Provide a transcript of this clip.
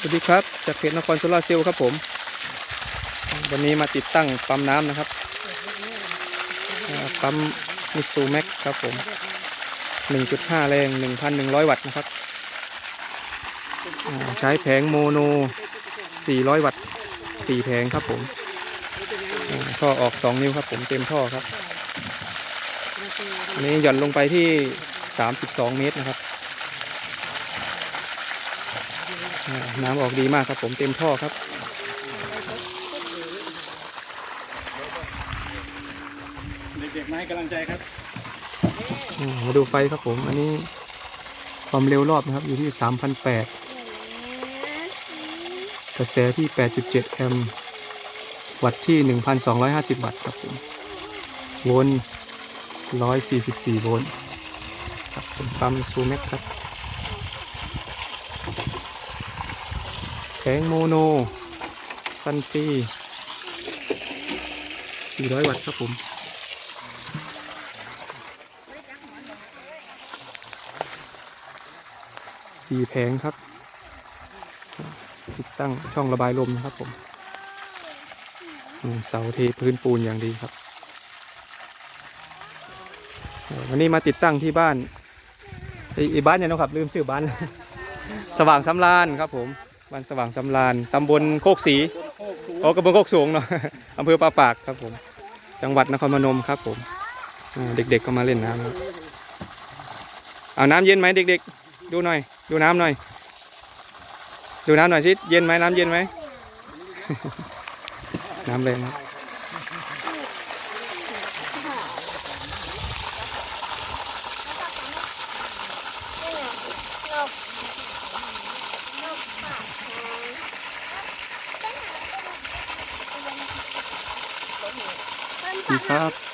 สวัสดีครับ จากเพจนครโซลาร์เซลล์ครับผม วันนี้มาติดตั้งปั๊มน้ำนะครับปั๊มมิสูแม็กครับผม 1.5 แรง 1,100 วัตต์นะครับ ใช้แผงโมโน 400 วัตต์ 4 แผงครับผม ท่อออก 2 นิ้วครับผมเต็มท่อครับ อันนี้หย่อนลงไปที่ 32 เมตรนะครับ น้ำออกดีมากครับผมเต็มท่อครับ เด็กๆมาให้กำลังใจครับอ่ามาดูไฟครับผม อันนี้ความเร็วรอบนะครับ อยู่ที่3,008กระแสที่ 8.7 แอมป์วัตต์ที่ 1,250 วัตต์ครับผม โวลต์144 โวลต์ครับผมปั๊มซูแม็กครับ แผงโมโนซันฟรี400 วัตต์ครับผมสี่แผงครับ ติดตั้งช่องระบายลมนะครับผมเสาเทพื้นปูนอย่างดีครับ วันนี้มาติดตั้งที่บ้านไอ้บ้านเนี่ยนะครับ ลืมชื่อบ้าน สว่างสำราญครับผม บ้านสว่างสำราญตำบลโคกสีโอ้กระเบื้องโคกสูงเนาะอำเภอป่าปากครับผม จังหวัดนครพนมครับผมเด็กๆก็มาเล่นน้ำครับเอาน้ำเย็นไหมเด็กๆ ดูหน่อย ดูน้ำหน่อย ดูน้ำหน่อยสิเย็นไหมน้ำเย็นไหม น้ำแรงครับ ดีครับ